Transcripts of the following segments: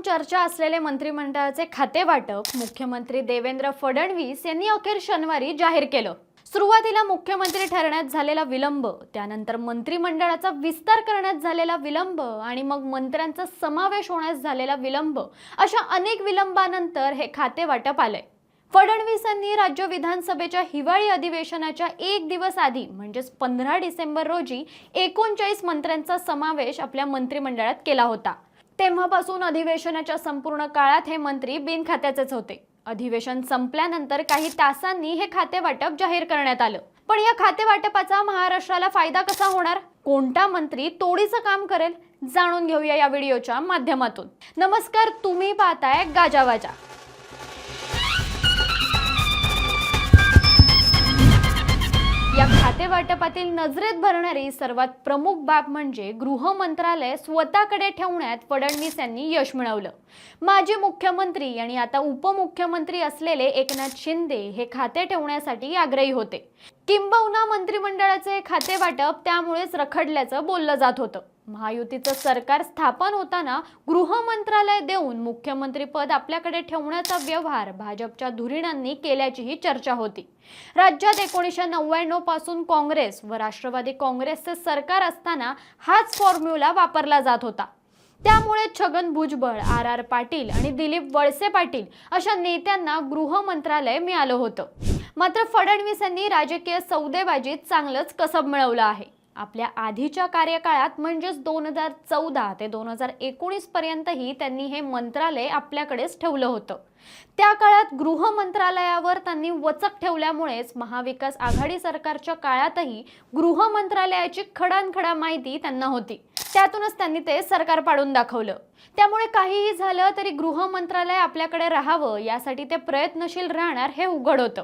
दिवसांपासून चर्चा असलेले मंत्रिमंडळाचे खाते वाटप मुख्यमंत्री देवेंद्र फडणवीस यांनी अखेर शनिवारी जाहीर केलं. सुरुवातीला मुख्यमंत्री ठरण्यात झालेला विलंब त्यानंतर मंत्रिमंडळाचा विस्तार करण्यात झालेला विलंब आणि मग मंत्र्यांचा समावेश होण्यास झालेला विलंब अशा अनेक विलंबानंतर हे खाते वाटप आलंय. फडणवीसांनी राज्य विधानसभेच्या हिवाळी अधिवेशनाच्या एक दिवस आधी म्हणजेच पंधरा डिसेंबर रोजी एकोणचाळीस मंत्र्यांचा समावेश आपल्या मंत्रिमंडळात केला होता. तेव्हापासून अधिवेशनाच्या संपूर्ण काळात हे मंत्री बिनखात्याचेच होते. अधिवेशन संपल्यानंतर काही तासांनी हे खाते वाटप जाहीर करण्यात आलं. पण या खाते वाटपाचा महाराष्ट्राला फायदा कसा होणार? कोणता मंत्री तोडीचं काम करेल? जाणून घेऊया या व्हिडिओच्या माध्यमातून. नमस्कार तुम्ही पाहताय गाजावाजा. या खाते वाटपातील नजरेत भरणारी सर्वात प्रमुख बाब म्हणजे गृह मंत्रालय स्वतःकडे ठेवण्यात फडणवीस यांनी यश मिळवलं. माजी मुख्यमंत्री आणि आता उपमुख्यमंत्री असलेले एकनाथ शिंदे हे खाते ठेवण्यासाठी आग्रही होते. किंबहुना मंत्रिमंडळाचे खाते वाटप त्यामुळेच रखडल्याचं बोललं जात होतं. महायुतीचं सरकार स्थापन होताना गृह मंत्रालय देऊन मुख्यमंत्रीपद आपल्याकडे ठेवण्याचा व्यवहार भाजपच्या धुरीणांनी केल्याचीही चर्चा होती. राज्यात एकोणीसशे नव्याण्णवपासून काँग्रेस व राष्ट्रवादी काँग्रेसचे सरकार असताना हाच फॉर्म्युला वापरला जात होता. त्यामुळे छगन भुजबळ आर आर पाटील आणि दिलीप वळसे पाटील अशा नेत्यांना गृह मंत्रालय मिळालं होतं. मात्र फडणवीस यांनी राजकीय सौदेबाजीत चांगलंच कसब मिळवलं आहे. आपल्या आधीच्या कार्यकाळात म्हणजेच दोन हजार चौदा ते दोन हजार एकोणीस पर्यंतही त्यांनी हे मंत्रालय आपल्याकडेच ठेवलं होतं. त्या काळात गृह मंत्रालयावर त्यांनी वचक ठेवल्यामुळेच महाविकास आघाडी सरकारच्या काळातही गृह मंत्रालयाची खडानखडा माहिती त्यांना होती. त्यातूनच त्यांनी ते सरकार पाडून दाखवलं. त्यामुळे काहीही झालं तरी गृह मंत्रालय आपल्याकडे राहावं यासाठी ते प्रयत्नशील राहणार हे उघड होतं.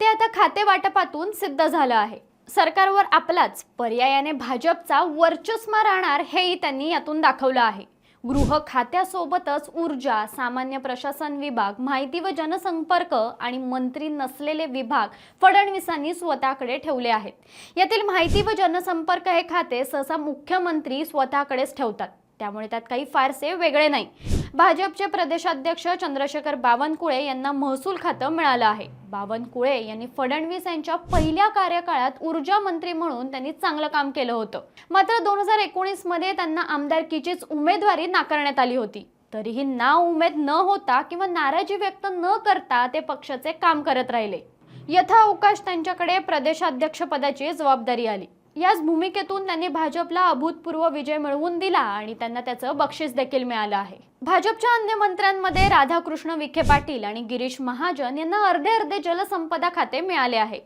ते आता खाते वाटपातून सिद्ध झालं आहे. सरकारवर आपलाच पर्यायाने भाजपचा वर्चस्मा राहणार हेही त्यांनी यातून दाखवलं आहे. गृह खात्यासोबतच ऊर्जा सामान्य प्रशासन विभाग माहिती व जनसंपर्क आणि मंत्री नसलेले विभाग फडणवीसांनी स्वतःकडे ठेवले आहेत. यातील माहिती व जनसंपर्क हे खाते सहसा मुख्यमंत्री स्वतःकडेच ठेवतात. त्यामुळे त्यात काही फारसे वेगळे नाही. भाजपचे प्रदेशाध्यक्ष चंद्रशेखर बावनकुळे यांना महसूल खातं मिळालं आहे. बावनकुळे यांनी फडणवीस यांच्या पहिल्या कार्यकाळात ऊर्जा मंत्री म्हणून त्यांनी चांगलं काम केलं होतं. मात्र दोन हजार एकोणीसमध्ये त्यांना आमदारकीचीच उमेदवारी नाकारण्यात आली होती. तरीही ना उमेद न होता किंवा नाराजी व्यक्त न करता ते पक्षाचे काम करत राहिले. यथा अवकाश त्यांच्याकडे प्रदेशाध्यक्षपदाची जबाबदारी आली. याच भूमिकेतून त्यांनी भाजपला अभूतपूर्व विजय मिळवून दिला आणि त्यांना त्याचं बक्षीस देखील मिळालं आहे. भाजपच्या अन्य मंत्र्यांमध्ये राधाकृष्ण विखे पाटील आणि गिरीश महाजन यांना अर्धे अर्धे जलसंपदा खाते मिळाले आहे.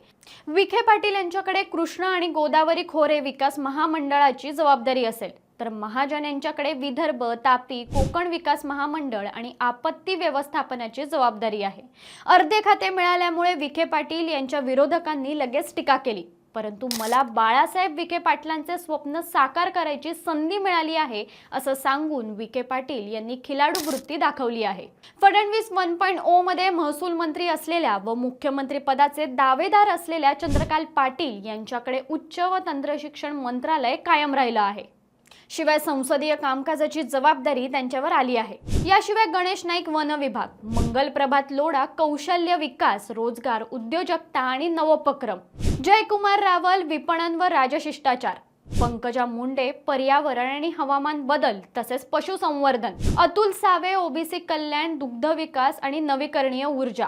विखे पाटील यांच्याकडे कृष्णा आणि गोदावरी खोरे विकास महामंडळाची जबाबदारी असेल तर महाजन यांच्याकडे विदर्भ तापी कोकण विकास महामंडळ आणि आपत्ती व्यवस्थापनाची जबाबदारी आहे. अर्धे खाते मिळाल्यामुळे विखे पाटील यांच्या विरोधकांनी लगेच टीका केली. परंतु मला बाळासाहेब विखे पाटलांचे स्वप्न साकार करायची संधी मिळाली आहे असं सांगून विखे पाटील यांनी खिलाडू वृत्ती दाखवली आहे. फडणवीस वन पॉईंट ओ मध्ये महसूल मंत्री असलेल्या व मुख्यमंत्री पदाचे दावेदार असलेल्या चंद्रकांत पाटील यांच्याकडे उच्च व तंत्रशिक्षण मंत्रालय कायम राहिलं आहे. शिवाय संसदीय कामकाजाची जबाबदारी त्यांच्यावर आली आहे. याशिवाय गणेश नाईक वन विभाग मंगल प्रभात लोढा कौशल्य विकास रोजगार उद्योजकता आणि नवोपक्रम. जयकुमार रावल विपणन व राजशिष्टाचार. पंकजा मुंडे पर्यावरण आणि हवामान बदल तसेच पशुसंवर्धन. अतुल सावे ओबीसी कल्याण दुग्ध विकास आणि नवीकरणीय ऊर्जा.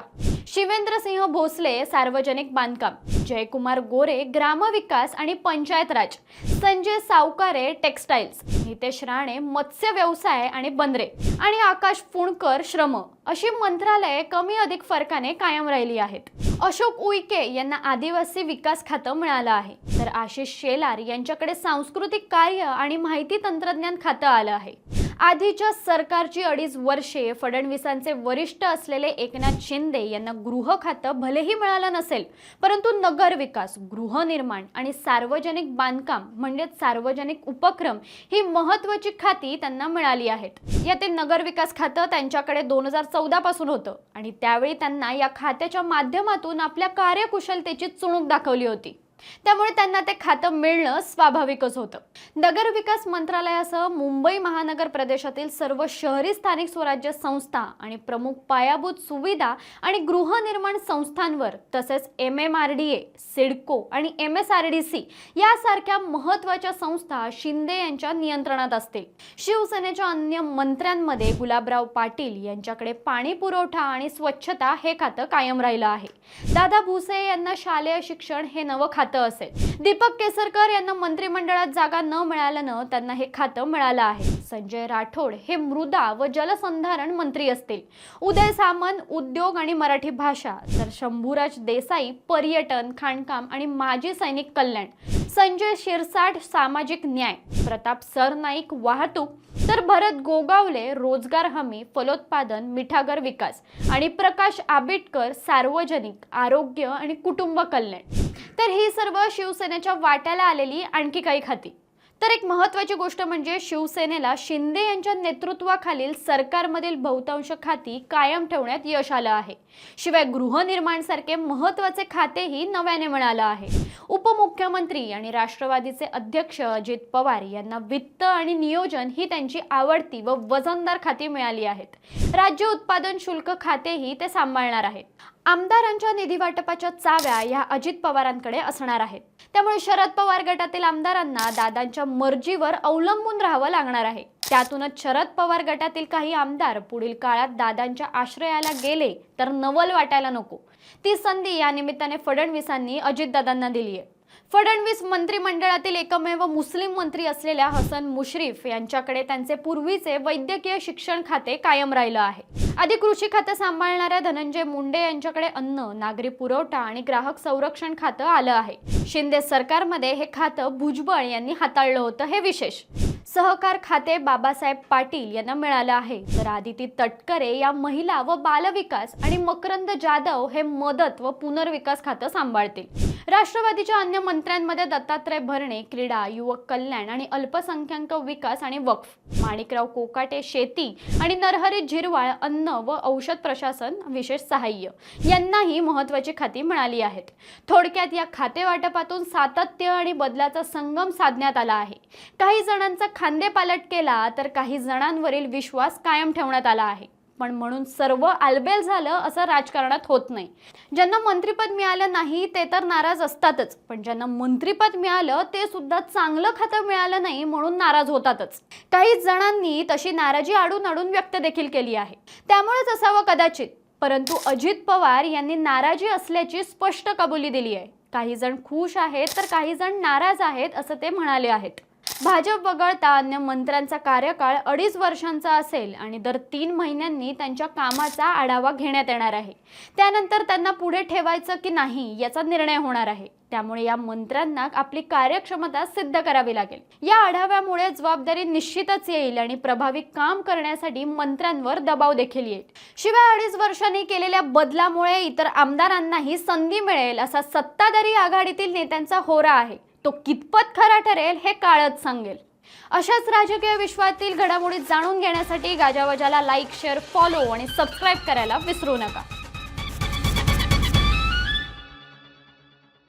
शिवेंद्रसिंह भोसले सार्वजनिक बांधकाम जयकुमार गोरे ग्रामविकास आणि पंचायत राज संजय सावकारे टेक्स्टाईल्स नितेश राणे मत्स्य व्यवसाय आणि बंदरे आणि आकाश पुणकर श्रम अशी मंत्रालये कमी अधिक फरकाने कायम राहिली आहेत. अशोक उईके यांना आदिवासी विकास खातं मिळालं आहे. तर आशिष शेलार यांच्याकडे सांस्कृतिक कार्य आणि माहिती तंत्रज्ञान खातं आलं आहे. आधीच्या सरकारची अडीच वर्षे फडणवीसांचे वरिष्ठ असलेले एकनाथ शिंदे यांना गृह खातं भलेही मिळालं नसेल परंतु नगर विकास गृहनिर्माण आणि सार्वजनिक बांधकाम म्हणजेच सार्वजनिक उपक्रम ही महत्वाची खाती त्यांना मिळाली आहेत. यातील नगर विकास खातं त्यांच्याकडे दोन हजार चौदा पासून होतं आणि त्यावेळी त्यांना या खात्याच्या माध्यमातून आपल्या कार्यकुशलतेची चुणूक दाखवली होती. त्यामुळे त्यांना ते खातं मिळणं स्वाभाविकच होतं. नगर विकास मंत्रालयासह मुंबई महानगर प्रदेशातील सर्व शहरी स्थानिक स्वराज्य संस्था आणि प्रमुख पायाभूत सुविधा आणि गृहनिर्माण संस्थांवर तसेच M M R D A CIDCO आणि M S R D C यासारख्या महत्त्वाच्या संस्था शिंदे यांच्या नियंत्रणात असतील. शिवसेनेच्या अन्य मंत्र्यांमध्ये गुलाबराव पाटील यांच्याकडे पाणी पुरवठा आणि स्वच्छता हे खातं कायम राहिलं आहे. दादा भुसे यांना शालेय शिक्षण हे नवं खातं असेल. दीपक केसरकर यांना मंत्रिमंडळात जागा न मिळाल्यानं त्यांना हे खातं मिळालं आहे. संजय राठोड हे मृदा व जलसंधारण मंत्री असतील. उदय सामंत उद्योग आणि मराठी भाषा तर शंभूराज देसाई पर्यटन खाणकाम आणि माजी सैनिक कल्याण संजय शिरसाट सामाजिक न्याय प्रताप सरनाईक वाहतूक तर भरत गोगावले रोजगार हमी फलोत्पादन मिठागर विकास आणि प्रकाश आबिटकर सार्वजनिक आरोग्य आणि कुटुंब कल्याण. तर ही सर्व शिवसेनेच्या वाट्याला आलेली आणखी काही खाती. तर एक महत्त्वाची गोष्ट म्हणजे शिवसेनेला शिंदे यांच्या नेतृत्वाखालील सरकारमधील बहुतांश खाती कायम ठेवण्यात यश आलं आहे. शिवाय गृहनिर्माणसारखे महत्त्वाचे खातेही नव्याने मिळालं आहे. उपमुख्यमंत्री आणि राष्ट्रवादीचे अध्यक्ष अजित पवार यांना वित्त आणि नियोजन ही त्यांची आवडती व वजनदार खाती मिळाली आहेत. राज्य उत्पादन शुल्क खातेही ते सांभाळणार आहेत. आमदारांच्या निधी वाटपाच्या चाव्या ह्या अजित पवारांकडे असणार आहेत त्यामुळे शरद पवार गटातील आमदारांना दादांच्या मर्जीवर अवलंबून राहावं लागणार आहे. त्यातूनच शरद पवार गटातील काही आमदार पुढील काळात दादांच्या आश्रयाला गेले तर नवल वाटायला नको. ती संधी या निमित्ताने फडणवीसांनी अजितदादांना दिली आहे फडणवीस मंत्रिमंडळातील एकमेव मुस्लिम मंत्री असलेल्या हसन मुश्रीफ यांच्याकडे त्यांचे पूर्वीचे वैद्यकीय शिक्षण खाते कायम राहिलं आहे. आधी कृषी खातं सांभाळणाऱ्या धनंजय मुंडे यांच्याकडे अन्न नागरी पुरवठा आणि ग्राहक संरक्षण खातं आलं आहे. शिंदे सरकारमध्ये हे खातं भुजबळ यांनी हाताळलं होतं हे विशेष. सहकार खाते बाबासाहेब पाटील यांना मिळालं आहे. तर आदिती तटकरे या महिला व बालविकास आणि मकरंद जाधव हे मदत व पुनर्विकास खातं सांभाळतील. राष्ट्रवादीच्या अन्य मंत्र्यांमध्ये दत्तात्रय भरणे क्रीडा युवक कल्याण आणि अल्पसंख्याक विकास आणि वक्फ माणिकराव कोकाटे शेती आणि नरहरी झिरवाळ अन्न व औषध प्रशासन विशेष सहाय्य यांनाही महत्वाची खाती मिळाली आहेत. थोडक्यात या खाते वाटपातून सातत्य आणि बदलाचा संगम साधण्यात आला आहे. काही जणांचा खांदेपालट केला तर काही जणांवरील विश्वास कायम ठेवण्यात आला आहे. पण म्हणून सर्व आलबेल झालं असं राजकारणात होत नाही. ज्यांना मंत्रिपद मिळालं नाही ते तर नाराज असतातच. पण ज्यांना मंत्रिपद मिळालं ते सुद्धा चांगलं खातं मिळालं नाही म्हणून नाराज होतातच. काही जणांनी तशी नाराजी आडून आडून व्यक्त देखील केली आहे. त्यामुळेच असावं कदाचित. परंतु अजित पवार यांनी नाराजी असल्याची स्पष्ट कबुली दिली आहे. काही जण खुश आहेत तर काही जण नाराज आहेत असं ते म्हणाले आहेत. भाजप वगळता अन्य मंत्र्यांचा कार्यकाळ अडीच वर्षांचा असेल आणि दर तीन महिन्यांनी त्यांच्या कामाचा आढावा घेण्यात येणार आहे. त्यानंतर त्यांना पुढे ठेवायचं की नाही याचा निर्णय होणार आहे. त्यामुळे या मंत्र्यांना आपली कार्यक्षमता सिद्ध करावी लागेल. या आढाव्यामुळे जबाबदारी निश्चितच येईल आणि प्रभावी काम करण्यासाठी मंत्र्यांवर दबाव देखील येईल. शिवाय अडीच वर्षांनी केलेल्या बदलामुळे इतर आमदारांनाही संधी मिळेल असा सत्ताधारी आघाडीतील नेत्यांचा होरा आहे. तो कितपत खरा ठरेल हे काळच सांगेल. अशाच राजकीय विश्वातील घडामोडी जाणून घेण्यासाठी गाजावाजाला लाईक शेअर फॉलो आणि सबस्क्राईब करायला विसरू नका.